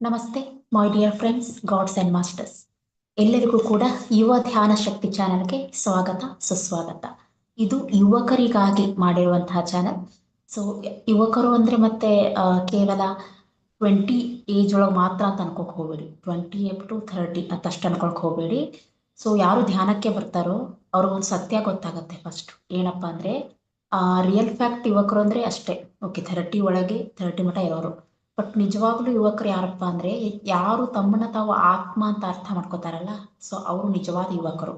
ನಮಸ್ತೆ my dear friends gods and masters ಎಲ್ಲರಿಗೂ ಕೂಡ ಯುವ ಧ್ಯಾನ ಶಕ್ತಿ ಚಾನೆಲ್ಗೆ ಸ್ವಾಗತ, ಸುಸ್ವಾಗತ. ಇದು ಯುವಕರಿಗಾಗಿ ಮಾಡಿರುವಂತಹ ಚಾನೆಲ್. ಸೊ ಯುವಕರು ಅಂದ್ರೆ ಮತ್ತೆ ಕೇವಲ ಟ್ವೆಂಟಿ ಏಜ್ ಒಳಗೆ ಮಾತ್ರ ಅಂತ ಅನ್ಕೋಕ್ ಹೋಗ್ಬೇಡಿ. ಟ್ವೆಂಟಿ ಅಪ್ ಟು ಥರ್ಟಿ ಅಂತ ಅಷ್ಟು ಅನ್ಕೊಳಕ್ ಹೋಗ್ಬೇಡಿ. ಸೊ ಯಾರು ಧ್ಯಾನಕ್ಕೆ ಬರ್ತಾರೋ ಅವ್ರಿಗೊಂದು ಸತ್ಯ ಗೊತ್ತಾಗತ್ತೆ ಫಸ್ಟ್ ಏನಪ್ಪಾ ಅಂದ್ರೆ ರಿಯಲ್ ಫ್ಯಾಕ್ಟ್ ಯುವಕರು ಅಂದ್ರೆ ಅಷ್ಟೇ. ಓಕೆ ಥರ್ಟಿ ಒಳಗೆ ಥರ್ಟಿ ಮಠ ಇರೋರು. ಬಟ್ ನಿಜವಾಗ್ಲೂ ಯುವಕರು ಯಾರಪ್ಪ ಅಂದ್ರೆ ಯಾರು ತಮ್ಮನ್ನ ತಾವು ಆತ್ಮ ಅಂತ ಅರ್ಥ ಮಾಡ್ಕೋತಾರಲ್ಲ ಸೊ ಅವರು ನಿಜವಾದ ಯುವಕರು.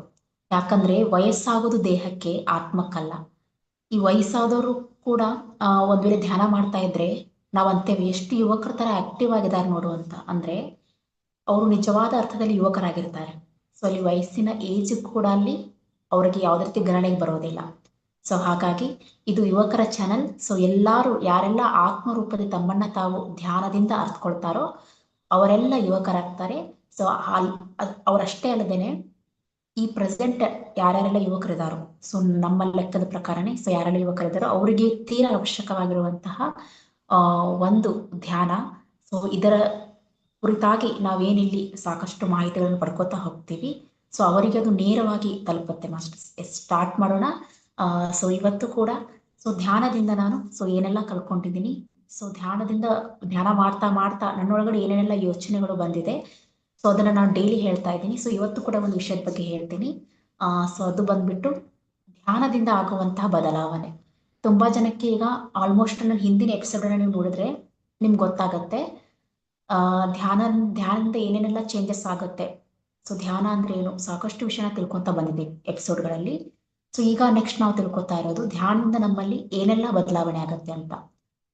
ಯಾಕಂದ್ರೆ ವಯಸ್ಸಾಗೋದು ದೇಹಕ್ಕೆ, ಆತ್ಮಕ್ಕಲ್ಲ. ಈ ವಯಸ್ಸಾದವರು ಕೂಡ ಒಂದ್ ವೇಳೆ ಧ್ಯಾನ ಮಾಡ್ತಾ ಇದ್ರೆ, ನಾವ್ ಅಂತೇವೆ ಎಷ್ಟು ಯುವಕರ ತರ ಆಕ್ಟಿವ್ ಆಗಿದ್ದಾರೆ ನೋಡು ಅಂತ ಅಂದ್ರೆ, ಅವರು ನಿಜವಾದ ಅರ್ಥದಲ್ಲಿ ಯುವಕರಾಗಿರ್ತಾರೆ. ಸೊ ಅಲ್ಲಿ ವಯಸ್ಸಿನ ಏಜ್ ಕೂಡ ಅಲ್ಲಿ ಅವರಿಗೆ ಯಾವುದೇ ರೀತಿ ಗಣನೆಗೆ ಬರೋದಿಲ್ಲ. ಸೊ ಹಾಗಾಗಿ ಇದು ಯುವಕರ ಚಾನಲ್ ಸೊ ಎಲ್ಲಾರು ಯಾರೆಲ್ಲ ಆತ್ಮರೂಪದ ತಮ್ಮನ್ನ ತಾವು ಧ್ಯಾನದಿಂದ ಅರ್ಥಕೊಳ್ತಾರೋ ಅವರೆಲ್ಲ ಯುವಕರಾಗ್ತಾರೆ. ಸೊ ಅವರಷ್ಟೇ ಅಲ್ಲದೇನೆ ಈ ಪ್ರೆಸೆಂಟ್ ಯಾರ್ಯಾರೆಲ್ಲ ಯುವಕರಿದಾರೋ ಸೊ ನಮ್ಮ ಲೆಕ್ಕದ ಪ್ರಕಾರನೇ ಸೊ ಯಾರೆಲ್ಲ ಯುವಕರಿದಾರೋ ಅವರಿಗೆ ತೀರಾ ಅವಶ್ಯಕವಾಗಿರುವಂತಹ ಒಂದು ಧ್ಯಾನ. ಸೊ ಇದರ ಕುರಿತಾಗಿ ನಾವೇನಿಲ್ಲಿ ಸಾಕಷ್ಟು ಮಾಹಿತಿಗಳನ್ನು ಪಡ್ಕೋತಾ ಹೋಗ್ತೀವಿ. ಸೊ ಅವರಿಗೆ ಅದು ನೇರವಾಗಿ ತಲುಪುತ್ತೆ ಮಾಸ್ಟರ್ಸ್. ಸ್ಟಾರ್ಟ್ ಮಾಡೋಣ. ಸೊ ಇವತ್ತು ಕೂಡ ಸೊ ಧ್ಯಾನದಿಂದ ನಾನು ಸೊ ಏನೆಲ್ಲ ಕಲ್ಕೊಂಡಿದ್ದೀನಿ ಸೊ ಧ್ಯಾನದಿಂದ, ಧ್ಯಾನ ಮಾಡ್ತಾ ಮಾಡ್ತಾ ನನ್ನೊಳಗಡೆ ಏನೇನೆಲ್ಲ ಯೋಚನೆಗಳು ಬಂದಿದೆ ಸೊ ಅದನ್ನ ನಾನು ಡೈಲಿ ಹೇಳ್ತಾ ಇದ್ದೀನಿ ಸೊ ಇವತ್ತು ಕೂಡ ಒಂದು ವಿಷಯದ ಬಗ್ಗೆ ಹೇಳ್ತೀನಿ. ಆ ಸೊ ಅದು ಬಂದ್ಬಿಟ್ಟು, ಧ್ಯಾನದಿಂದ ಆಗುವಂತಹ ಬದಲಾವಣೆ. ತುಂಬಾ ಜನಕ್ಕೆ ಈಗ ಆಲ್ಮೋಸ್ಟ್ ನನ್ನ ಹಿಂದಿನ ಎಪಿಸೋಡ್ ಅನ್ನ ನೀವು ನೋಡಿದ್ರೆ ನಿಮ್ಗೆ ಗೊತ್ತಾಗತ್ತೆ. ಆ, ಧ್ಯಾನ, ಧ್ಯಾನದಿಂದ ಏನೇನೆಲ್ಲ ಚೇಂಜಸ್ ಆಗುತ್ತೆ. ಸೊ ಧ್ಯಾನ ಅಂದ್ರೆ ಏನು? ಸಾಕಷ್ಟು ವಿಷಯನ ತಿಳ್ಕೊಂತ ಬಂದಿದೆ ಎಪಿಸೋಡ್ಗಳಲ್ಲಿ ಸೊ ಈಗ ನೆಕ್ಸ್ಟ್ ನಾವು ತಿಳ್ಕೊತಾ ಇರೋದು, ಧ್ಯಾನದಿಂದ ನಮ್ಮಲ್ಲಿ ಏನೆಲ್ಲ ಬದಲಾವಣೆ ಆಗುತ್ತೆ ಅಂತ.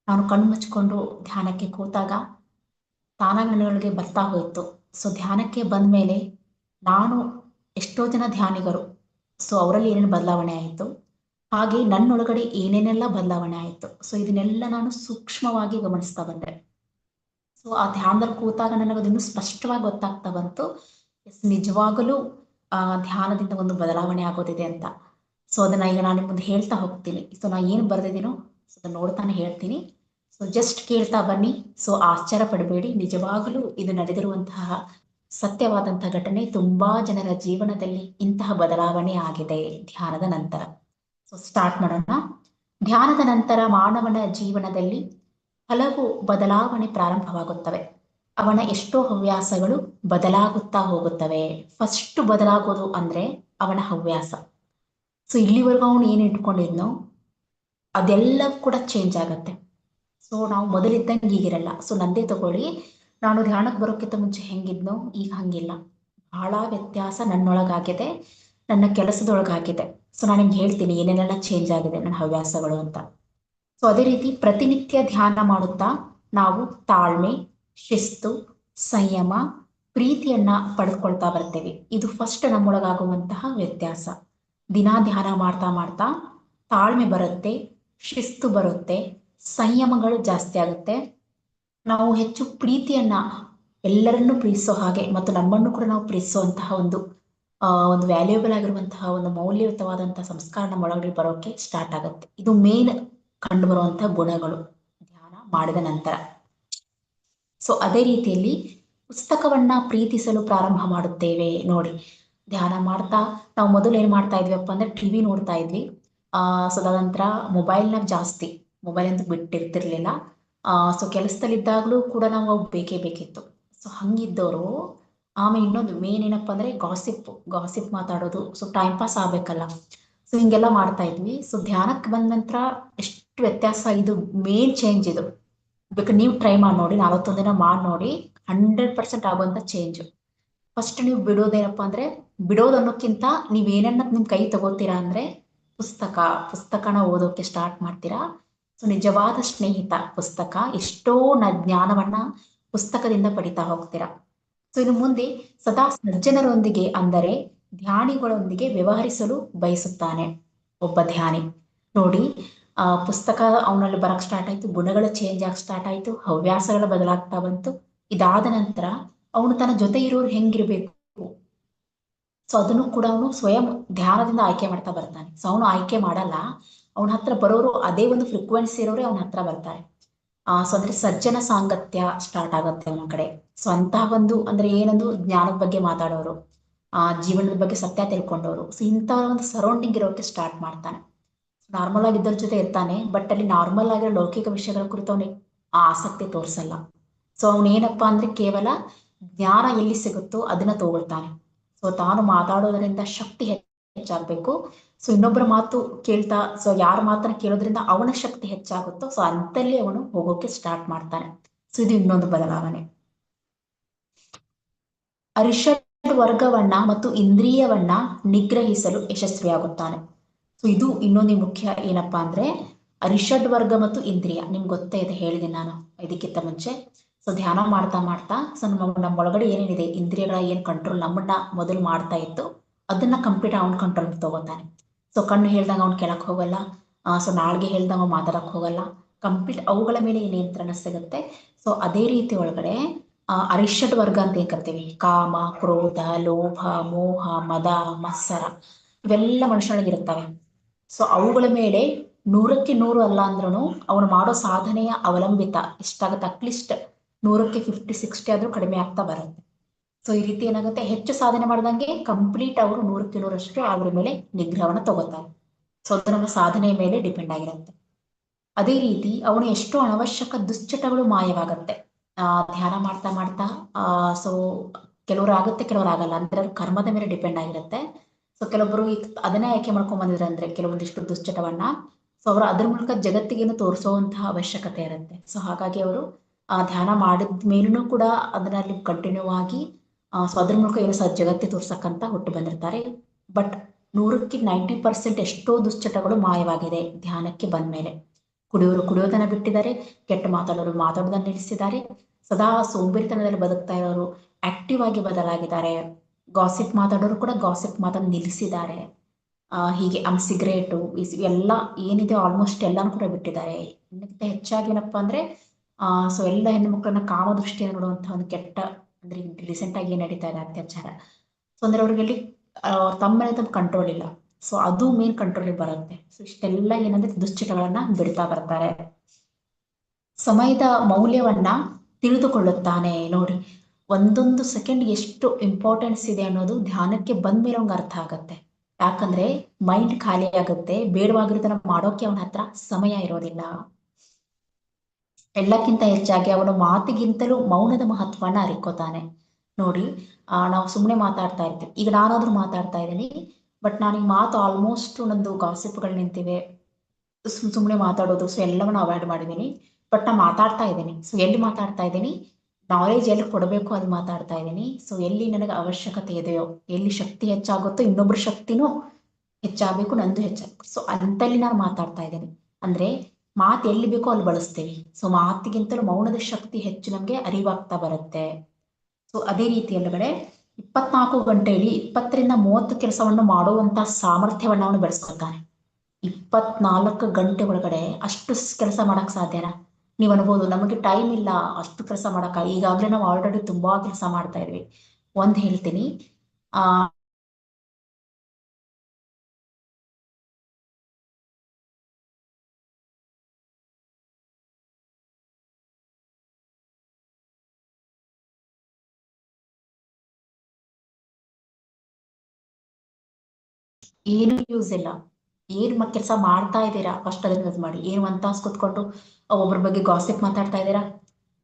ನಾನು ಕಣ್ಣು ಮುಚ್ಕೊಂಡು ಧ್ಯಾನಕ್ಕೆ ಕೂತಾಗ ತಾನಾಗಿ ಬರ್ತಾ ಹೋಯ್ತು. ಸೊ ಧ್ಯಾನಕ್ಕೆ ಬಂದ ಮೇಲೆ ನಾನು ಎಷ್ಟೋ ಜನ ಧ್ಯಾನಿಗರು ಸೊ ಅವರಲ್ಲಿ ಏನೇನು ಬದಲಾವಣೆ ಆಯಿತು, ಹಾಗೆ ನನ್ನೊಳಗಡೆ ಏನೇನೆಲ್ಲ ಬದಲಾವಣೆ ಆಯಿತು. ಸೊ ಇದನ್ನೆಲ್ಲ ನಾನು ಸೂಕ್ಷ್ಮವಾಗಿ ಗಮನಿಸ್ತಾ ಬಂದೆ. ಸೊ ಆ ಧ್ಯಾನದಲ್ಲಿ ಕೂತಾಗ ನನಗೆ ಅದು ಇನ್ನೂ ಸ್ಪಷ್ಟವಾಗಿ ಗೊತ್ತಾಗ್ತಾ ಬಂತು ನಿಜವಾಗಲೂ, ಆ, ಧ್ಯಾನದಿಂದ ಒಂದು ಬದಲಾವಣೆ ಆಗೋದಿದೆ ಅಂತ. ಸೊ ಅದನ್ನ ಈಗ ನಾನು ಮುಂದೆ ಹೇಳ್ತಾ ಹೋಗ್ತೀನಿ. ಸೊ ನಾ ಏನ್ ಬರ್ದಿದ್ದೀನೋ, ಸೊ ಅದನ್ನ ನೋಡ್ತಾನೆ ಹೇಳ್ತೀನಿ. ಸೊ ಜಸ್ಟ್ ಕೇಳ್ತಾ ಬನ್ನಿ. ಸೊ ಆಶ್ಚರ್ಯ ಪಡಬೇಡಿ ನಿಜವಾಗಲೂ ಇದು ನಡೆದಿರುವಂತಹ ಸತ್ಯವಾದಂತಹ ಘಟನೆ ತುಂಬಾ ಜನರ ಜೀವನದಲ್ಲಿ ಇಂತಹ ಬದಲಾವಣೆ ಆಗಿದೆ ಧ್ಯಾನದ ನಂತರ. ಸೊ ಸ್ಟಾರ್ಟ್ ಮಾಡೋಣ. ಧ್ಯಾನದ ನಂತರ ಮಾನವನ ಜೀವನದಲ್ಲಿ ಹಲವು ಬದಲಾವಣೆ ಪ್ರಾರಂಭವಾಗುತ್ತವೆ. ಅವನ ಎಷ್ಟೋ ಹವ್ಯಾಸಗಳು ಬದಲಾಗುತ್ತಾ ಹೋಗುತ್ತವೆ. ಫಸ್ಟ್ ಬದಲಾಗೋದು ಅಂದ್ರೆ ಅವನ ಹವ್ಯಾಸ. ಸೊ ಇಲ್ಲಿವರೆಗೂ ಅವನು ಏನು ಇಟ್ಕೊಂಡಿದ್ನೋ ಅದೆಲ್ಲ ಕೂಡ ಚೇಂಜ್ ಆಗತ್ತೆ. ಸೊ ನಾವು ಮೊದಲಿದ್ದಂಗೆ ಈಗಿರಲ್ಲ ಸೊ ನಂದೇ ತಗೊಳ್ಳಿ. ನಾನು ಧ್ಯಾನಕ್ಕೆ ಬರೋಕ್ಕಿಂತ ಮುಂಚೆ ಹೆಂಗಿದ್ನೋ ಈಗ ಹಂಗಿಲ್ಲ. ಬಹಳ ವ್ಯತ್ಯಾಸ ನನ್ನೊಳಗಾಗಿದೆ, ನನ್ನ ಕೆಲಸದೊಳಗಾಗಿದೆ. ಸೊ ನಾನು ನಿಮ್ಗೆ ಹೇಳ್ತೀನಿ, ಏನೇನೆಲ್ಲ ಚೇಂಜ್ ಆಗಿದೆ ನನ್ನ ಹವ್ಯಾಸಗಳು ಅಂತ. ಸೊ ಅದೇ ರೀತಿ ಪ್ರತಿನಿತ್ಯ ಧ್ಯಾನ ಮಾಡುತ್ತಾ ನಾವು ತಾಳ್ಮೆ, ಶಿಸ್ತು, ಸಂಯಮ, ಪ್ರೀತಿಯನ್ನ ಪಡೆದುಕೊಳ್ತಾ ಬರ್ತೇವೆ. ಇದು ಫಸ್ಟ್ ನಮ್ಮೊಳಗಾಗುವಂತಹ ವ್ಯತ್ಯಾಸ. ದಿನಾ ಧ್ಯಾನ ಮಾಡ್ತಾ ಮಾಡ್ತಾ ತಾಳ್ಮೆ ಬರುತ್ತೆ, ಶಿಸ್ತು ಬರುತ್ತೆ, ಸಂಯಮಗಳು ಜಾಸ್ತಿ ಆಗುತ್ತೆ. ನಾವು ಹೆಚ್ಚು ಪ್ರೀತಿಯನ್ನ ಎಲ್ಲರನ್ನೂ ಪ್ರೀತಿಸೋ ಹಾಗೆ ಮತ್ತು ನಮ್ಮನ್ನು ಕೂಡ ನಾವು ಪ್ರೀತಿಸುವಂತಹ ಒಂದು ಒಂದು ವ್ಯಾಲ್ಯೂಬಲ್ ಆಗಿರುವಂತಹ ಒಂದು ಮೌಲ್ಯಯುತವಾದಂತಹ ಸಂಸ್ಕಾರ ನಮ್ಮ ಒಳಗಡೆ ಬರೋಕೆ ಸ್ಟಾರ್ಟ್ ಆಗುತ್ತೆ. ಇದು ಮೇನ್ ಕಂಡು ಬರುವಂತಹ ಗುಣಗಳು. ಧ್ಯಾನ ಮಾಡಿದ ನಂತರ. ಸೊ ಅದೇ ರೀತಿಯಲ್ಲಿ ಪುಸ್ತಕವನ್ನ ಪ್ರೀತಿಸಲು ಪ್ರಾರಂಭ ಮಾಡುತ್ತೇವೆ ನೋಡಿ. ಧ್ಯಾನ ಮಾಡ್ತಾ ನಾವು ಮೊದಲು ಏನ್ ಮಾಡ್ತಾ ಇದ್ವಿಪ್ಪ ಅಂದ್ರೆ ಟಿವಿ ನೋಡ್ತಾ ಇದ್ವಿ. ಆ ಸೊ ನಂತರ ಮೊಬೈಲ್ನಾಗ ಜಾಸ್ತಿ ಮೊಬೈಲ್ ಅಂತ ಬಿಟ್ಟಿರ್ತಿರ್ಲಿಲ್ಲ. ಆ ಸೊ ಕೆಲಸದಲ್ಲಿದ್ದಾಗಲೂ ಕೂಡ ನಾವು ಅವು ಬೇಕೇ ಬೇಕಿತ್ತು. ಸೊ ಹಂಗಿದ್ದವರು ಆಮೇಲೆ ಇನ್ನೊಂದು ಮೇನ್ ಏನಪ್ಪ ಅಂದ್ರೆ ಗಾಸಿಪ್ ಗಾಸಿಪ್ ಮಾತಾಡೋದು. ಸೊ ಟೈಮ್ ಪಾಸ್ ಆಗ್ಬೇಕಲ್ಲ. ಸೊ ಹಿಂಗೆಲ್ಲ ಮಾಡ್ತಾ ಇದ್ವಿ. ಸೊ ಧ್ಯಾನಕ್ಕೆ ಬಂದ ನಂತರ ಎಷ್ಟು ವ್ಯತ್ಯಾಸ ಇದು ಮೇನ್ ಚೇಂಜ್ ಇದು. ಬೇಕಾದ್ರೆ ನೀವು ಟ್ರೈ ಮಾಡಿ ನೋಡಿ, ನಲವತ್ತೊಂದು ದಿನ ಮಾಡಿ ನೋಡಿ ಹಂಡ್ರೆಡ್ ಪರ್ಸೆಂಟ್ ಆಗುವಂತ ಚೇಂಜ್ ಫಸ್ಟ್ ನೀವು ಬಿಡೋದೇನಪ್ಪ ಅಂದ್ರೆ ಬಿಡೋದು ಅನ್ನೋಕ್ಕಿಂತ ನೀವ್ ಏನನ್ನ ನಿಮ್ ಕೈ ತಗೋತೀರಾ ಅಂದ್ರೆ ಪುಸ್ತಕ, ಪುಸ್ತಕನ ಓದೋಕೆ ಸ್ಟಾರ್ಟ್ ಮಾಡ್ತೀರಾ. ಸೊ ನಿಜವಾದ ಸ್ನೇಹಿತ, ಪುಸ್ತಕ, ಎಷ್ಟೋ ನ ಜ್ಞಾನವನ್ನ ಪುಸ್ತಕದಿಂದ ಪಡಿತಾ ಹೋಗ್ತೀರಾ. ಸೊ ಇನ್ನು ಮುಂದೆ ಸದಾ ಸಜ್ಜನರೊಂದಿಗೆ ಅಂದರೆ ಧ್ಯಾನಿಗಳೊಂದಿಗೆ ವ್ಯವಹರಿಸಲು ಬಯಸುತ್ತಾನೆ ಒಬ್ಬ ಧ್ಯಾನಿ. ನೋಡಿ, ಆ, ಪುಸ್ತಕ ಅವನಲ್ಲಿ ಬರಕ್ ಸ್ಟಾರ್ಟ್ ಆಯ್ತು, ಗುಣಗಳು ಚೇಂಜ್ ಆಗಿ ಸ್ಟಾರ್ಟ್ ಆಯ್ತು, ಹವ್ಯಾಸಗಳ ಬದಲಾಗ್ತಾ ಬಂತು. ಇದಾದ ನಂತರ ಅವನು ತನ್ನ ಜೊತೆ ಇರೋರು ಹೆಂಗಿರ್ಬೇಕು? ಸೊ ಅದನ್ನು ಕೂಡ ಅವನು ಸ್ವಯಂ ಧ್ಯಾನದಿಂದ ಆಯ್ಕೆ ಮಾಡ್ತಾ ಬರ್ತಾನೆ. ಸೊ ಅವನು ಆಯ್ಕೆ ಮಾಡಲ್ಲ. ಅವನ ಹತ್ರ ಬರೋರು ಅದೇ ಒಂದು ಫ್ರೀಕ್ವೆನ್ಸಿ ಇರೋರೆ ಅವನ ಹತ್ರ ಬರ್ತಾರೆ. ಆ ಸೊ ಅಂದ್ರೆ ಸಜ್ಜನ ಸಾಂಗತ್ಯ ಸ್ಟಾರ್ಟ್ ಆಗುತ್ತೆ ಅವನ ಕಡೆ. ಸೊ ಅಂತಹ ಒಂದು, ಅಂದ್ರೆ ಏನಂದು ಜ್ಞಾನದ ಬಗ್ಗೆ ಮಾತಾಡೋರು, ಆ, ಜೀವನದ ಬಗ್ಗೆ ಸತ್ಯ ತಿಳ್ಕೊಂಡವರು ಸೊ ಇಂತಹ ಒಂದು ಸರೌಂಡಿಂಗ್ ಇರೋಕೆ ಸ್ಟಾರ್ಟ್ ಮಾಡ್ತಾನೆ. ನಾರ್ಮಲ್ ಆಗಿ ಇದ್ದವ್ರ ಜೊತೆ ಇರ್ತಾನೆ ಬಟ್ ಅಲ್ಲಿ ನಾರ್ಮಲ್ ಆಗಿರೋ ಲೌಕಿಕ ವಿಷಯಗಳ ಕುರಿತು ಅವನಿಗೆ ಆ ಆಸಕ್ತಿ ತೋರಿಸಲ್ಲ. ಸೊ ಅವನೇನಪ್ಪಾ ಅಂದ್ರೆ ಕೇವಲ ಜ್ಞಾನ ಎಲ್ಲಿ ಸಿಗುತ್ತೋ ಅದನ್ನ ತಗೊಳ್ತಾನೆ. ಸೊ ತಾನು ಮಾತಾಡೋದರಿಂದ ಶಕ್ತಿ ಹೆಚ್ಚಾಗಬೇಕು. ಸೊ ಇನ್ನೊಬ್ಬರ ಮಾತು ಕೇಳ್ತಾ ಸೊ ಯಾರ ಮಾತನ್ನ ಕೇಳೋದ್ರಿಂದ ಅವನ ಶಕ್ತಿ ಹೆಚ್ಚಾಗುತ್ತೋ ಸೊ ಅಂತಲ್ಲಿ ಅವನು ಹೋಗೋಕೆ ಸ್ಟಾರ್ಟ್ ಮಾಡ್ತಾನೆ. ಸೊ ಇದು ಇನ್ನೊಂದು ಬದಲಾವಣೆ. ಅರಿಷಡ್ ವರ್ಗವನ್ನ ಮತ್ತು ಇಂದ್ರಿಯವನ್ನ ನಿಗ್ರಹಿಸಲು ಯಶಸ್ವಿಯಾಗುತ್ತಾನೆ. ಸೊ ಇದು ಇನ್ನೊಂದು ಮುಖ್ಯ ಏನಪ್ಪಾ ಅಂದ್ರೆ, ಅರಿಷಡ್ ವರ್ಗ ಮತ್ತು ಇಂದ್ರಿಯ, ನಿಮ್ಗೆ ಗೊತ್ತೇ ಇದೆ, ಹೇಳಿದೆ ನಾನು. ಇದಕ್ಕಿಂತ ಮುಂಚೆ. ಸೊ ಧ್ಯಾನ ಮಾಡ್ತಾ ಮಾಡ್ತಾ ಸೊ ನಮ್ಮ ನಮ್ಮ ಒಳಗಡೆ ಏನೇನಿದೆ ಇಂದ್ರಿಯಗಳ ಏನ್ ಕಂಟ್ರೋಲ್ ನಮ್ಮನ್ನ ಮೊದಲು ಮಾಡ್ತಾ ಇತ್ತು, ಅದನ್ನ ಕಂಪ್ಲೀಟ್ ಅವ್ನ ಕಂಟ್ರೋಲ್ ತಗೋತಾನೆ. ಸೊ ಕಣ್ಣು ಹೇಳ್ದಂಗ ಅವ್ನ್ ಕೆಳಕ್ ಹೋಗಲ್ಲ ಸೊ ನಾಳ್ಗೆ ಹೇಳ್ದಂಗ ಅವ್ನು ಮಾತಾಡಕ್ ಹೋಗಲ್ಲ ಕಂಪ್ಲೀಟ್ ಅವುಗಳ ಮೇಲೆ ನಿಯಂತ್ರಣ ಸಿಗುತ್ತೆ. ಸೊ ಅದೇ ರೀತಿ ಒಳಗಡೆ ಅರಿಷಡ್ ವರ್ಗ ಅಂತ ಏನ್ ಕರಿತೀವಿ? ಕಾಮ, ಕ್ರೋಧ, ಲೋಭ, ಮೋಹ, ಮದ, ಮತ್ಸರ, ಇವೆಲ್ಲ ಮನುಷ್ಯನಿಗೆ ಇರುತ್ತವೆ. ಸೊ ಅವುಗಳ ಮೇಲೆ ನೂರಕ್ಕೆ ನೂರು ಅಲ್ಲ ಅಂದ್ರೂ ಅವನು ಮಾಡೋ ಸಾಧನೆಯ ಅವಲಂಬಿತ, ಇಷ್ಟಾಗತ್ತೆ, ಅಟ್ಲೀಸ್ಟ್ ನೂರಕ್ಕೆ ಫಿಫ್ಟಿ ಸಿಕ್ಸ್ಟಿ ಆದ್ರೂ ಕಡಿಮೆ ಆಗ್ತಾ ಬರುತ್ತೆ. ಸೊ ಈ ರೀತಿ ಏನಾಗುತ್ತೆ? ಹೆಚ್ಚು ಸಾಧನೆ ಮಾಡಿದಂಗೆ ಕಂಪ್ಲೀಟ್ ಅವರು ನೂರಕ್ಕೆ ನೂರಷ್ಟು ಅವ್ರ ಮೇಲೆ ನಿಗ್ರಹವನ್ನ ತಗೋತಾರೆ. ಸೊ ಅದು ನಮ್ಮ ಸಾಧನೆಯ ಮೇಲೆ ಡಿಪೆಂಡ್ ಆಗಿರುತ್ತೆ. ಅದೇ ರೀತಿ ಅವನು ಎಷ್ಟೋ ಅನವಶ್ಯಕ ದುಶ್ಚಟಗಳು ಮಾಯವಾಗತ್ತೆ. ಆ, ಧ್ಯಾನ ಮಾಡ್ತಾ ಮಾಡ್ತಾ, ಆ ಸೊ ಕೆಲವರು ಆಗುತ್ತೆ ಕೆಲವರು ಆಗಲ್ಲ ಅಂದ್ರೆ ಅದು ಕರ್ಮದ ಮೇಲೆ ಡಿಪೆಂಡ್ ಆಗಿರುತ್ತೆ. ಸೊ ಕೆಲವೊಬ್ರು ಅದನ್ನೇ ಆಯ್ಕೆ ಮಾಡ್ಕೊಂಡ್ ಬಂದಿದ್ರೆ ಅಂದ್ರೆ ಕೆಲವೊಂದಿಷ್ಟು ದುಶ್ಚಟವನ್ನ. ಸೊ ಅವರು ಅದ್ರ ಮೂಲಕ ಜಗತ್ತಿಗೇನು ತೋರಿಸುವಂತಹ ಅವಶ್ಯಕತೆ ಇರುತ್ತೆ. ಸೊ ಹಾಗಾಗಿ ಅವರು ಆ ಧ್ಯಾನ ಮಾಡಿದ ಮೇಲೂ ಕೂಡ ಅದರಲ್ಲಿ ಕಂಟಿನ್ಯೂ ಆಗಿ ಸೊ ಅದ್ರ ಮೂಲಕ ಏನು ಜಗತ್ತಿ ತೋರ್ಸಕ್ಕಂತ ಹುಟ್ಟು ಬಂದಿರ್ತಾರೆ. ಬಟ್ ನೂರಕ್ಕೆ ನೈಂಟಿ ಪರ್ಸೆಂಟ್ ಎಷ್ಟೋ ದುಶ್ಚಟಗಳು ಮಾಯವಾಗಿದೆ ಧ್ಯಾನಕ್ಕೆ ಬಂದ ಮೇಲೆ ಕುಡಿಯೋರು ಕುಡಿಯೋದನ್ನ ಬಿಟ್ಟಿದ್ದಾರೆ, ಕೆಟ್ಟ ಮಾತಾಡೋರು ಮಾತಾಡೋದನ್ನ ನಿಲ್ಲಿಸಿದ್ದಾರೆ. ಸದಾ ಸೋಂಬೇರಿತನದಲ್ಲಿ ಬದುಕ್ತಾ ಇರೋರು ಆಕ್ಟಿವ್ ಆಗಿ ಬದಲಾಗಿದ್ದಾರೆ. ಗಾಸಿಪ್ ಮಾತಾಡೋರು ಕೂಡ ಗಾಸಿಪ್ ಮಾತನ್ನು ನಿಲ್ಲಿಸಿದ್ದಾರೆ. ಹೀಗೆ ಆಮ್ ಸಿಗರೇಟು ಎಲ್ಲ ಏನಿದೆ ಆಲ್ಮೋಸ್ಟ್ ಎಲ್ಲಾನು ಕೂಡ ಬಿಟ್ಟಿದ್ದಾರೆ. ಇನ್ನಕ್ಕಿಂತ ಹೆಚ್ಚಾಗಿ ಏನಪ್ಪಾ ಅಂದ್ರೆ ಸೊ ಎಲ್ಲ ಹೆಣ್ಣು ಮಕ್ಕಳನ್ನ ಕಾಮ ದೃಷ್ಟಿಯಿಂದ ನೋಡುವಂತಹ ಒಂದು ಕೆಟ್ಟ, ಅಂದ್ರೆ ರೀಸೆಂಟ್ ಆಗಿ ಏನ್ ನಡೀತಾ ಇದೆ ಅತ್ಯಾಚಾರ. ಸೊ ಅಂದ್ರೆ ಅವ್ರಿಗೆ ತಮ್ಮ ಮೇಲೆ ತಮ್ಮ ಕಂಟ್ರೋಲ್ ಇಲ್ಲ. ಸೊ ಅದು ಮೇನ್ ಕಂಟ್ರೋಲ್ ಬರುತ್ತೆ. ಸೊ ಇಷ್ಟೆಲ್ಲ ಏನಂದ್ರೆ ದುಶ್ಚಟಗಳನ್ನ ಬಿಡ್ತಾ ಬರ್ತಾರೆ. ಸಮಯದ ಮೌಲ್ಯವನ್ನ ತಿಳಿದುಕೊಳ್ಳುತ್ತಾನೆ. ನೋಡಿ, ಒಂದೊಂದು ಸೆಕೆಂಡ್ ಎಷ್ಟು ಇಂಪಾರ್ಟೆನ್ಸ್ ಇದೆ ಅನ್ನೋದು ಧ್ಯಾನಕ್ಕೆ ಬಂದ ಮೇಲೆ ಅವ್ನಿಗೆ ಅರ್ಥ ಆಗತ್ತೆ. ಯಾಕಂದ್ರೆ ಮೈಂಡ್ ಖಾಲಿ ಆಗುತ್ತೆ ಬೇಡವಾಗಿರೋದನ್ನ ಮಾಡೋಕೆ ಅವನ ಹತ್ರ ಸಮಯ ಇರೋದಿಲ್ಲ. ಎಲ್ಲಕ್ಕಿಂತ ಹೆಚ್ಚಾಗಿ ಅವನು ಮಾತಿಗಿಂತಲೂ ಮೌನದ ಮಹತ್ವನ ಅರಿಕೋತಾನೆ. ನೋಡಿ, ಆ, ನಾವು ಸುಮ್ಮನೆ ಮಾತಾಡ್ತಾ ಇರ್ತೀವಿ. ಈಗ ನಾನಾದ್ರೂ ಮಾತಾಡ್ತಾ ಇದ್ದೀನಿ, ಬಟ್ ನಾನು ಈ ಮಾತು ಆಲ್ಮೋಸ್ಟ್ ನಂದು ಗಾಸಿಪ್ಗಳು ನಿಂತಿವೆ. ಸುಮ್ ಸುಮ್ಮನೆ ಮಾತಾಡೋದು ಸೊ ಎಲ್ಲವನ್ನ ಅವಾಯ್ಡ್ ಮಾಡಿದ್ದೀನಿ. ಬಟ್ ನಾ ಮಾತಾಡ್ತಾ ಇದ್ದೀನಿ. ಸೊ ಎಲ್ಲಿ ಮಾತಾಡ್ತಾ ಇದ್ದೀನಿ? ನಾಲೆಜ್ ಎಲ್ಲಿ ಕೊಡಬೇಕು ಅಲ್ಲಿ ಮಾತಾಡ್ತಾ ಇದ್ದೀನಿ. ಸೊ ಎಲ್ಲಿ ನನಗೆ ಅವಶ್ಯಕತೆ ಇದೆಯೋ, ಎಲ್ಲಿ ಶಕ್ತಿ ಹೆಚ್ಚಾಗುತ್ತೋ, ಇನ್ನೊಬ್ರು ಶಕ್ತಿನೂ ಹೆಚ್ಚಾಗಬೇಕು, ನಂದು ಹೆಚ್ಚಾಗಬೇಕು. ಸೊ ಅಂತಲ್ಲಿ ನಾನು ಮಾತಾಡ್ತಾ ಇದ್ದೀನಿ. ಅಂದ್ರೆ ಮಾತು ಎಲ್ಲಿ ಬೇಕೋ ಅಲ್ಲಿ ಬಳಸ್ತೇವೆ. ಸೊ ಮಾತಿಗಿಂತಲೂ ಮೌನದ ಶಕ್ತಿ ಹೆಚ್ಚು ನಮ್ಗೆ ಅರಿವಾಗ್ತಾ ಬರುತ್ತೆ. ಸೊ ಅದೇ ರೀತಿ ಒಳಗಡೆ ಇಪ್ಪತ್ನಾಲ್ಕು ಗಂಟೆಯಲ್ಲಿ ಇಪ್ಪತ್ತರಿಂದ ಮೂವತ್ತು ಕೆಲಸವನ್ನು ಮಾಡುವಂತ ಸಾಮರ್ಥ್ಯವನ್ನ ಅವನು ಬೆಳೆಸ್ಕೊತಾನೆ ಇಪ್ಪತ್ನಾಲ್ಕು ಗಂಟೆ ಒಳಗಡೆ ಅಷ್ಟು ಕೆಲಸ ಮಾಡಕ್ ಸಾಧ್ಯನಾ? ನೀವು ಅನ್ಬೋದು, ನಮಗೆ ಟೈಮ್ ಇಲ್ಲ, ಅಷ್ಟು ಕೆಲಸ ಮಾಡಕ ಈಗಾಗಲೇ ನಾವು ಆಲ್ರೆಡಿ ತುಂಬಾ ಕೆಲಸ ಮಾಡ್ತಾ ಇದ್ವಿ. ಒಂದ್ ಹೇಳ್ತೀನಿ. ಆ ಏನು ಯೂಸ್ ಇಲ್ಲ. ಏನ್ ಕೆಲಸ ಮಾಡ್ತಾ ಇದ್ದೀರಾ? ಫಸ್ಟ್ ಅದನ್ನ ಯೂಸ್ ಮಾಡಿ. ಏನು ಒಂದ್ ತಾಸು ಕುತ್ಕೊಂಡು ಒಬ್ಬರ ಬಗ್ಗೆ ಗಾಸಿಪ್ ಮಾತಾಡ್ತಾ ಇದ್ದೀರಾ?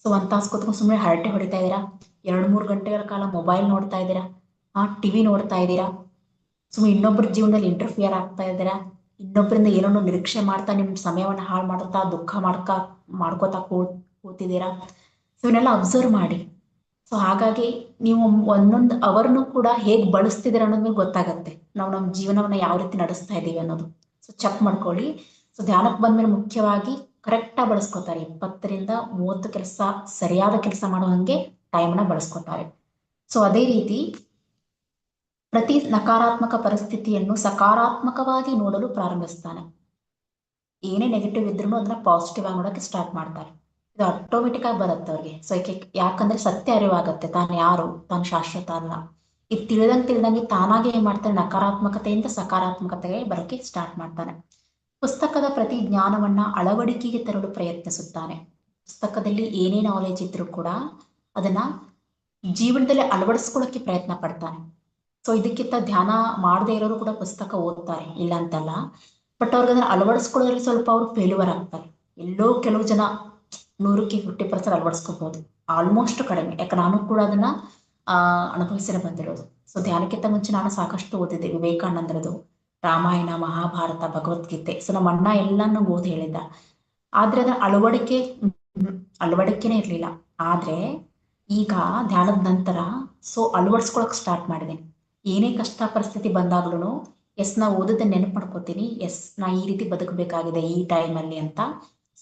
ಸೊ ಒಂದ್ ತಾಸು ಕುತ್ಕೊಂಡು ಸುಮ್ಮನೆ ಹರಟೆ ಹೊಡಿತಾ ಇದ್ದೀರಾ? ಎರಡ್, ಮೂರು ಗಂಟೆಗಳ ಕಾಲ ಮೊಬೈಲ್ ನೋಡ್ತಾ ಇದ್ದೀರಾ? ಆ ಟಿವಿ ನೋಡ್ತಾ ಇದ್ದೀರಾ? ಸುಮ್ಮನೆ ಇನ್ನೊಬ್ಬರ ಜೀವನದಲ್ಲಿ ಇಂಟರ್ಫಿಯರ್ ಆಗ್ತಾ ಇದ್ದೀರಾ? ಇನ್ನೊಬ್ಬರಿಂದ ಏನೋ ನಿರೀಕ್ಷೆ ಮಾಡ್ತಾ, ನಿಮ್ ಸಮಯವನ್ನ ಹಾಳು ಮಾಡುತ್ತಾ, ದುಃಖ ಮಾಡ್ಕ, ಮಾಡ್ಕೋತಾ ಕೂತಿದ್ದೀರಾ? ಸೊ ಇವನ್ನೆಲ್ಲ ಅಬ್ಸರ್ವ್ ಮಾಡಿ. ಸೊ ಹಾಗಾಗಿ ನೀವು ಒಂದೊಂದು ಅವರ್ನು ಕೂಡ ಹೇಗೆ ಬಳಸ್ತಿದ್ದೀರ ಅನ್ನೋದ್ ಮೇಲೆ ಗೊತ್ತಾಗತ್ತೆ. ನಾವು ನಮ್ಮ ಜೀವನವನ್ನ ಯಾವ ರೀತಿ ನಡೆಸ್ತಾ ಇದ್ದೀವಿ ಅನ್ನೋದು. ಸೊ ಚೆಕ್ ಮಾಡ್ಕೊಳ್ಳಿ. ಸೊ ಧ್ಯಾನಕ್ಕೆ ಬಂದ್ಮೇಲೆ ಮುಖ್ಯವಾಗಿ ಕರೆಕ್ಟ್ ಆಗಿ ಬಳಸ್ಕೊತಾರೆ. ಇಪ್ಪತ್ತರಿಂದ ಮೂವತ್ತು ಕೆಲಸ, ಸರಿಯಾದ ಕೆಲಸ ಮಾಡೋ ಹಂಗೆ ಟೈಮ್ನ ಬಳಸ್ಕೊತಾರೆ. ಸೊ ಅದೇ ರೀತಿ ಪ್ರತಿ ನಕಾರಾತ್ಮಕ ಪರಿಸ್ಥಿತಿಯನ್ನು ಸಕಾರಾತ್ಮಕವಾಗಿ ನೋಡಲು ಪ್ರಾರಂಭಿಸ್ತಾನೆ. ಏನೇ ನೆಗೆಟಿವ್ ಇದ್ರೂ ಅದನ್ನ ಪಾಸಿಟಿವ್ ಆಗಿ ನೋಡಕ್ಕೆ ಸ್ಟಾರ್ಟ್ ಮಾಡ್ತಾರೆ. ಇದು ಆಟೋಮೆಟಿಕ್ ಆಗಿ ಬರುತ್ತೆ ಅವ್ರಿಗೆ. ಸೊ ಯಾಕಂದ್ರೆ ಸತ್ಯ ಅರಿವಾಗತ್ತೆ. ತಾನು ಯಾರು? ತಾನು ಶಾಶ್ವತ ಅಲ್ಲ. ಇದು ತಿಳಿದಂಗೆ ತಿಳಿದಂಗೆ ತಾನಾಗೆ ಏನ್ ಮಾಡ್ತಾನೆ, ನಕಾರಾತ್ಮಕತೆಯಿಂದ ಸಕಾರಾತ್ಮಕತೆಗೆ ಬರೋಕೆ ಸ್ಟಾರ್ಟ್ ಮಾಡ್ತಾನೆ. ಪುಸ್ತಕದ ಪ್ರತಿ ಜ್ಞಾನವನ್ನ ಅಳವಡಿಕೆಗೆ ತರಲು ಪ್ರಯತ್ನಿಸುತ್ತಾನೆ. ಪುಸ್ತಕದಲ್ಲಿ ಏನೇ ನಾಲೆಜ್ ಇದ್ರೂ ಕೂಡ ಅದನ್ನ ಜೀವನದಲ್ಲಿ ಅಳವಡಿಸ್ಕೊಳಕ್ಕೆ ಪ್ರಯತ್ನ ಪಡ್ತಾನೆ. ಸೊ ಇದಕ್ಕಿಂತ ಧ್ಯಾನ ಮಾಡದೇ ಇರೋರು ಕೂಡ ಪುಸ್ತಕ ಓದ್ತಾರೆ. ಇಲ್ಲ ಅಂತಲ್ಲ ಬಟ್ ಅವ್ರಿಗೆ ಅದನ್ನ ಅಳವಡಿಸ್ಕೊಳ್ಳೋದ್ರಲ್ಲಿ ಸ್ವಲ್ಪ ಅವ್ರು ಫೇಲ್ಯೂರ್ ಆಗ್ತಾರೆ ಎಲ್ಲೋ ಕೆಲವು ಜನ ನೂರಕ್ಕೆ ಫಿಫ್ಟಿ ಪರ್ಸೆಂಟ್ ಅಳವಡಿಸ್ಕೋಬಹುದು ಆಲ್ಮೋಸ್ಟ್ ಕಡಿಮೆ. ಯಾಕೆ, ನಾನು ಕೂಡ ಅದನ್ನ ಆ ಅನುಭವಿಸಿರ ಬಂದಿರೋದು. ಸೊ ಧ್ಯಾನಕ್ಕಿಂತ ಮುಂಚೆ ನಾನು ಸಾಕಷ್ಟು ಓದಿದ್ದೆ. ವಿವೇಕಾನಂದರದು, ರಾಮಾಯಣ, ಮಹಾಭಾರತ, ಭಗವದ್ಗೀತೆ. ಸೊ ನಮ್ಮ ಅಣ್ಣ ಎಲ್ಲಾನು ಓದಿ ಹೇಳಿದ್ದ. ಆದ್ರೆ ಅದರ ಅಳವಡಿಕೆ ಅಳವಡಿಕೆನೇ ಇರ್ಲಿಲ್ಲ. ಆದ್ರೆ ಈಗ ಧ್ಯಾನದ ನಂತರ ಸೊ ಅಳವಡಿಸ್ಕೊಳಕ್ ಸ್ಟಾರ್ಟ್ ಮಾಡಿದೆ. ಏನೇ ಕಷ್ಟ ಪರಿಸ್ಥಿತಿ ಬಂದಾಗ್ಲೂ ಎಸ್, ನಾ ಓದದ ನೆನಪು ಮಾಡ್ಕೋತೀನಿ. ಎಸ್, ನಾ ಈ ರೀತಿ ಬದುಕಬೇಕಾಗಿದೆ ಈ ಟೈಮಲ್ಲಿ ಅಂತ.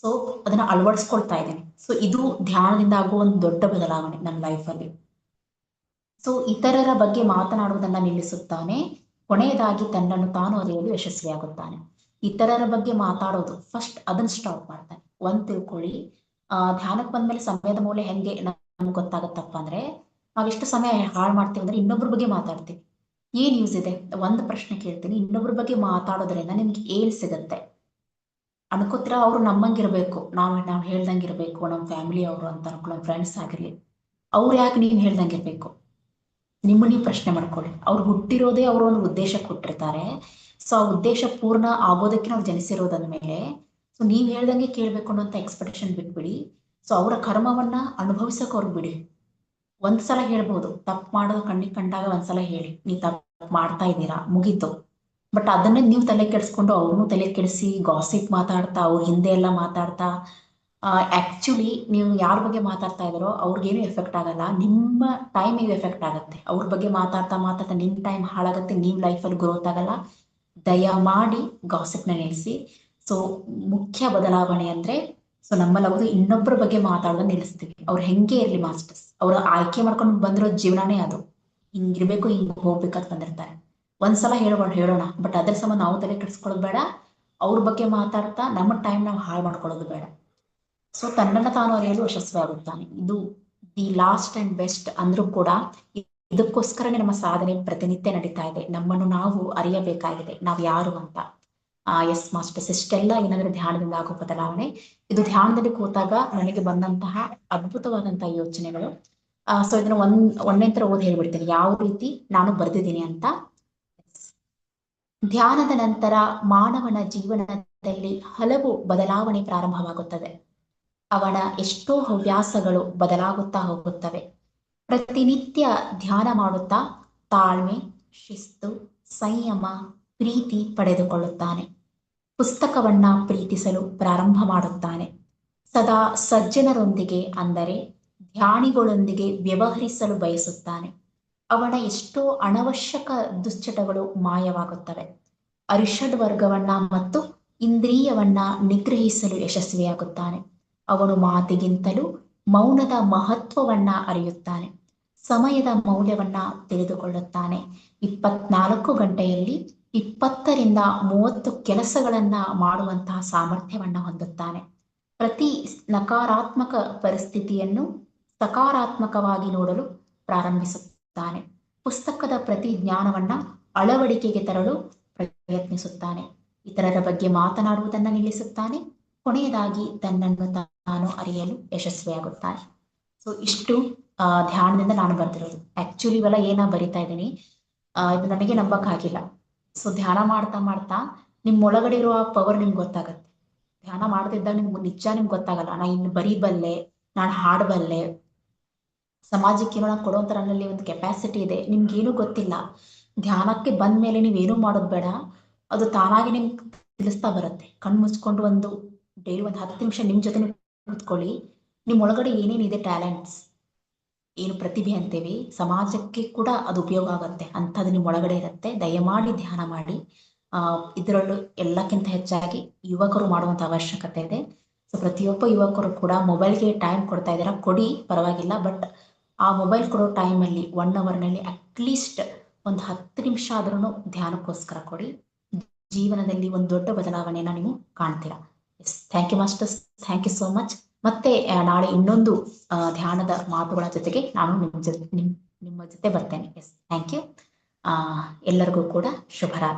ಸೊ ಅದನ್ನ ಅಳವಡಿಸ್ಕೊಳ್ತಾ ಇದ್ದೀನಿ. ಸೊ ಇದು ಧ್ಯಾನದಿಂದ ಆಗುವ ಒಂದು ದೊಡ್ಡ ಬದಲಾವಣೆ ನನ್ನ ಲೈಫಲ್ಲಿ ಸೊ ಇತರರ ಬಗ್ಗೆ ಮಾತನಾಡುವುದನ್ನ ನಿಲ್ಲಿಸುತ್ತಾನೆ. ಕೊನೆಯದಾಗಿ ತನ್ನನ್ನು ತಾನು ಅರಿಯಲು ಯಶಸ್ವಿಯಾಗುತ್ತಾನೆ. ಇತರರ ಬಗ್ಗೆ ಮಾತಾಡೋದು ಫಸ್ಟ್ ಅದನ್ನ ಸ್ಟಾಪ್ ಮಾಡ್ತಾನೆ. ಒಂದ್ ತಿಳ್ಕೊಳ್ಳಿ. ಆ ಧ್ಯಾನಕ್ಕೆ ಬಂದ್ಮೇಲೆ ಸಮಯದ ಮೌಲ್ಯ ಹೆಂಗೆ ನಮ್ಗೆ ಗೊತ್ತಾಗತ್ತಪ್ಪ ಅಂದ್ರೆ, ನಾವೆಷ್ಟು ಸಮಯ ಹಾಳು ಮಾಡ್ತೀವಿ ಅಂದ್ರೆ ಇನ್ನೊಬ್ರ ಬಗ್ಗೆ ಮಾತಾಡ್ತೀವಿ. ಏನ್ ಯೂಸ್ ಇದೆ? ಒಂದ್ ಪ್ರಶ್ನೆ ಕೇಳ್ತೀನಿ. ಇನ್ನೊಬ್ರ ಬಗ್ಗೆ ಮಾತಾಡೋದ್ರಿಂದ ನಿಮ್ಗೆ ಏನ್ ಸಿಗತ್ತೆ? ಅನ್ಕೋತಿರ ಅವ್ರು ನಮ್ಮಂಗಿರ್ಬೇಕು. ನಾವ್ ನಾವ್ ಹೇಳ್ದಂಗಿರ್ಬೇಕು. ನಮ್ಮ ಫ್ಯಾಮಿಲಿ ಅವರು ಅಂತ ಅನ್ಕೊಳ್ಳೋ ಫ್ರೆಂಡ್ಸ್ ಆಗಿರ್ಲಿ. ಅವ್ರು ಯಾಕೆ ನೀವ್ ಹೇಳ್ದಂಗಿರ್ಬೇಕು? ನಿಮ್ಮ ನೀವು ಪ್ರಶ್ನೆ ಮಾಡ್ಕೊಳ್ಳಿ. ಅವ್ರು ಹುಟ್ಟಿರೋದೇ ಅವರು ಒಂದು ಉದ್ದೇಶಕ್ಕೆ ಹುಟ್ಟಿರ್ತಾರೆ. ಸೊ ಆ ಉದ್ದೇಶ ಪೂರ್ಣ ಆಗೋದಕ್ಕೆ ನಾವು ಜನಿಸಿರೋದಂದ್ಮೇಲೆ ಸೊ ನೀವ್ ಹೇಳ್ದಂಗೆ ಕೇಳ್ಬೇಕು ಅನ್ನೋಂಥ ಎಕ್ಸ್ಪೆಕ್ಟೇಷನ್ ಬಿಟ್ಬಿಡಿ. ಸೊ ಅವರ ಕರ್ಮವನ್ನ ಅನುಭವಿಸಕ್ ಅವ್ರಿಗೆ ಬಿಡಿ. ಒಂದ್ಸಲ ಹೇಳ್ಬೋದು, ತಪ್ಪು ಮಾಡೋದು ಕಣ್ಣಿಗೆ ಕಂಡಾಗ ಒಂದ್ಸಲ ಹೇಳಿ. ನೀ ತಪ್ಪು ಮಾಡ್ತಾ ಇದ್ದೀರಾ, ಮುಗೀತು. ಬಟ್ ಅದನ್ನೇ ನೀವು ತಲೆ ಕೆಡಿಸ್ಕೊಂಡು ಅವ್ರನ್ನೂ ತಲೆ ಕೆಡಿಸಿ ಗಾಸಿಪ್ ಮಾತಾಡ್ತಾ, ಅವ್ರ ಹಿಂದೆ ಎಲ್ಲ ಮಾತಾಡ್ತಾ ಆಕ್ಚುಲಿ ನೀವು ಯಾರ ಬಗ್ಗೆ ಮಾತಾಡ್ತಾ ಇದ್ದಾರೋ ಅವ್ರಿಗೇನು ಎಫೆಕ್ಟ್ ಆಗಲ್ಲ. ನಿಮ್ಮ ಟೈಮಿಗೆ ಎಫೆಕ್ಟ್ ಆಗುತ್ತೆ. ಅವ್ರ ಬಗ್ಗೆ ಮಾತಾಡ್ತಾ ಮಾತಾಡ್ತಾ ನಿಮ್ಮ ಟೈಮ್ ಹಾಳಾಗುತ್ತೆ ಲೈಫ್ ಲೈಫಲ್ಲಿ ಗ್ರೋತ್ ಆಗಲ್ಲ. ದಯ ಮಾಡಿ ಗಾಸಿಪ್ನ ನಿಲ್ಲಿಸಿ ಸೊ ಮುಖ್ಯ ಬದಲಾವಣೆ ಅಂದ್ರೆ ಸೊ ನಮ್ಮಲ್ಲಿ ಇನ್ನೊಬ್ಬರ ಬಗ್ಗೆ ಮಾತಾಡೋದನ್ನ ನಿಲ್ಲಿಸ್ತೀವಿ. ಅವ್ರು ಹೆಂಗೆ ಇರ್ಲಿ ಮಾಸ್ಟರ್ಸ್ ಅವ್ರ ಆಯ್ಕೆ ಮಾಡ್ಕೊಂಡು ಬಂದಿರೋ ಜೀವನನೇ ಅದು. ಹಿಂಗಿರ್ಬೇಕು, ಹಿಂಗ್ ಹೋಗ್ಬೇಕಂತ ಬಂದಿರ್ತಾರೆ. ಒಂದ್ಸಲ ಹೇಳ್ಬೋದು ಹೇಳೋಣ. ಬಟ್ ಅದ್ರ ಸಮ ನಾವು ತಲೆ ಕೆಡಿಸ್ಕೊಳ್ಳೋದು ಬೇಡ. ಅವ್ರ ಬಗ್ಗೆ ಮಾತಾಡ್ತಾ ನಮ್ಮ ಟೈಮ್ ನಾವು ಹಾಳು ಮಾಡ್ಕೊಳ್ಳೋದು ಬೇಡ. ಸೊ ತನ್ನನ್ನ ತಾನು ಅರಿಯಲು ಯಶಸ್ವಿ ಆಗುತ್ತಾನೆ ಇದು ದಿ ಲಾಸ್ಟ್ ಅಂಡ್ ಬೆಸ್ಟ್ ಅಂದ್ರೂ ಕೂಡ ಇದಕ್ಕೋಸ್ಕರನೇ ನಮ್ಮ ಸಾಧನೆ ಪ್ರತಿನಿತ್ಯ ನಡೀತಾ ಇದೆ. ನಮ್ಮನ್ನು ನಾವು ಅರಿಯಬೇಕಾಗಿದೆ. ನಾವು ಯಾರು ಅಂತ. ಆ ಎಸ್ ಮಾಸ್ಟರ್ಸ್ ಇಷ್ಟೆಲ್ಲ ಏನಂದ್ರೆ ಧ್ಯಾನದಿಂದ ಆಗೋ ಬದಲಾವಣೆ. ಇದು ಧ್ಯಾನದಲ್ಲಿ ಕೂತಾಗ ನನಗೆ ಬಂದಂತಹ ಅದ್ಭುತವಾದಂತಹ ಯೋಚನೆಗಳು. ಆ ಸೊ ಇದನ್ನ ಒಂದ್, ಒಂದನೇ ತರ ಓದಿ ಹೇಳ್ಬಿಡ್ತೀನಿ. ಯಾವ ರೀತಿ ನಾನು ಬರೆದಿದ್ದೀನಿ ಅಂತ. ಧ್ಯಾನದ ನಂತರ ಮಾನವನ ಜೀವನದಲ್ಲಿ ಹಲವು ಬದಲಾವಣೆ ಪ್ರಾರಂಭವಾಗುತ್ತದೆ. ಅವನ ಎಷ್ಟೋ ಹವ್ಯಾಸಗಳು ಬದಲಾಗುತ್ತಾ ಹೋಗುತ್ತವೆ. ಪ್ರತಿನಿತ್ಯ ಧ್ಯಾನ ಮಾಡುತ್ತಾ ತಾಳ್ಮೆ, ಶಿಸ್ತು, ಸಂಯಮ, ಪ್ರೀತಿ ಪಡೆದುಕೊಳ್ಳುತ್ತಾನೆ. ಪುಸ್ತಕವನ್ನ ಪ್ರೀತಿಸಲು ಪ್ರಾರಂಭ ಮಾಡುತ್ತಾನೆ. ಸದಾ ಸಜ್ಜನರೊಂದಿಗೆ ಅಂದರೆ ಧ್ಯಾನಿಗಳೊಂದಿಗೆ ವ್ಯವಹರಿಸಲು ಬಯಸುತ್ತಾನೆ. ಅವನ ಎಷ್ಟೋ ಅನವಶ್ಯಕ ದುಶ್ಚಟಗಳು ಮಾಯವಾಗುತ್ತವೆ. ಅರಿಷಡ್ ವರ್ಗವನ್ನ ಮತ್ತು ಇಂದ್ರಿಯವನ್ನ ನಿಗ್ರಹಿಸಲು ಯಶಸ್ವಿಯಾಗುತ್ತಾನೆ. ಅವನು ಮಾತಿಗಿಂತಲೂ ಮೌನದ ಮಹತ್ವವನ್ನ ಅರಿಯುತ್ತಾನೆ, ಸಮಯದ ಮೌಲ್ಯವನ್ನ ತಿಳಿದುಕೊಳ್ಳುತ್ತಾನೆ. ಇಪ್ಪತ್ನಾಲ್ಕು ಗಂಟೆಯಲ್ಲಿ ಇಪ್ಪತ್ತರಿಂದ ಮೂವತ್ತು ಕೆಲಸಗಳನ್ನ ಮಾಡುವಂತಹ ಸಾಮರ್ಥ್ಯವನ್ನ ಹೊಂದುತ್ತಾನೆ. ಪ್ರತಿ ನಕಾರಾತ್ಮಕ ಪರಿಸ್ಥಿತಿಯನ್ನು ಸಕಾರಾತ್ಮಕವಾಗಿ ನೋಡಲು ಪ್ರಾರಂಭಿಸುತ್ತಾನೆ. ಪುಸ್ತಕದ ಪ್ರತಿ ಜ್ಞಾನವನ್ನ ಅಳವಡಿಕೆಗೆ ತರಲು ಪ್ರಯತ್ನಿಸುತ್ತಾನೆ. ಇತರರ ಬಗ್ಗೆ ಮಾತನಾಡುವುದನ್ನ ನಿಲ್ಲಿಸುತ್ತಾನೆ. ಕೊನೆಯದಾಗಿ ತನ್ನನ್ನು ತಾನು ಅರಿಯಲು ಯಶಸ್ವಿಯಾಗುತ್ತಾನೆ ಸೊ ಇಷ್ಟು ಧ್ಯಾನದಿಂದ ನಾನು ಬರ್ತಿರೋದು ಆಕ್ಚುಲಿ ಇವೆಲ್ಲ ಏನ ಬರಿತಾ ಇದ್ದೀನಿ. ಇದು ನನಗೆ ನಂಬಕ್ಕಾಗಿಲ್ಲ. ಸೊ ಧ್ಯಾನ ಮಾಡ್ತಾ ಮಾಡ್ತಾ ನಿಮ್ ಒಳಗಡೆ ಇರುವ ಪವರ್ ನಿಮ್ಗೆ ಗೊತ್ತಾಗತ್ತೆ. ಧ್ಯಾನ ಮಾಡ್ತಿದ್ದಾಗ ನಿಮ್ಗೆ ನಿಜ ನಿಮ್ಗೆ ಗೊತ್ತಾಗಲ್ಲ. ನಾ ಇನ್ನು ಬರೀಬಲ್ಲೆ, ನಾನು ಹಾಡಬಲ್ಲೆ. ಸಮಾಜಕ್ಕೆ ಏನೋ ಕೊಡುವಂತ ನನ್ನಲ್ಲಿ ಒಂದು ಕೆಪಾಸಿಟಿ ಇದೆ. ನಿಮ್ಗೇನು ಗೊತ್ತಿಲ್ಲ. ಧ್ಯಾನಕ್ಕೆ ಬಂದ ಮೇಲೆ ನೀವೇನು ಮಾಡೋದು ಬೇಡ. ಅದು ತಾನಾಗಿ ನಿಮ್ಗೆ ತಿಳಿಸ್ತಾ ಬರುತ್ತೆ. ಕಣ್ಣು ಮುಚ್ಕೊಂಡು ಒಂದು ಡೈಲಿ ಒಂದು ಹತ್ತು ನಿಮಿಷ ನಿಮ್ ಜೊತೆ ಕೂತ್ಕೊಳ್ಳಿ. ನಿಮ್ ಒಳಗಡೆ ಏನೇನಿದೆ ಟ್ಯಾಲೆಂಟ್ಸ್? ಏನು ಪ್ರತಿಭೆ ಅಂತೇವಿ ಸಮಾಜಕ್ಕೆ ಕೂಡ ಅದು ಉಪಯೋಗ ಆಗುತ್ತೆ. ಅಂಥದ್ದು ನಿಮ್ ಒಳಗಡೆ ಇರುತ್ತೆ. ದಯಮಾಡಿ ಧ್ಯಾನ ಮಾಡಿ. ಆ, ಇದರಲ್ಲೂ ಎಲ್ಲಕ್ಕಿಂತ ಹೆಚ್ಚಾಗಿ ಯುವಕರು ಮಾಡುವಂತ ಅವಶ್ಯಕತೆ ಇದೆ. ಸೊ ಪ್ರತಿಯೊಬ್ಬ ಯುವಕರು ಕೂಡ ಮೊಬೈಲ್ಗೆ ಟೈಮ್ ಕೊಡ್ತಾ ಇದ್ದೀರಾ? ಕೊಡಿ, ಪರವಾಗಿಲ್ಲ. ಬಟ್ ಆ ಮೊಬೈಲ್ ಕೊಡೋ ಟೈಮಲ್ಲಿ ಒನ್ ಅವರ್ನಲ್ಲಿ ಅಟ್ಲೀಸ್ಟ್ ಒಂದು ಹತ್ತು ನಿಮಿಷ ಆದ್ರೂ ಧ್ಯಾನಕ್ಕೋಸ್ಕರ ಕೊಡಿ. ಜೀವನದಲ್ಲಿ ಒಂದು ದೊಡ್ಡ ಬದಲಾವಣೆಯನ್ನ ನೀವು ಕಾಣ್ತೀರಾ? Yes thank you masters thank you so much ಮತ್ತೆ ನಾಳೆ ಇನ್ನೊಂದು ಧ್ಯಾನದ ಮಾತುಗಳ ಜೊತೆಗೆ ನಾನು ನಿಮ್ಮ ಜೊತೆ, ನಿಮ್, ನಿಮ್ಮ ಜೊತೆ ಬರ್ತೇನೆ. ಎಸ್ ಥ್ಯಾಂಕ್ ಯು ಎಲ್ಲರಿಗೂ ಕೂಡ ಶುಭರಾತ್ರಿ.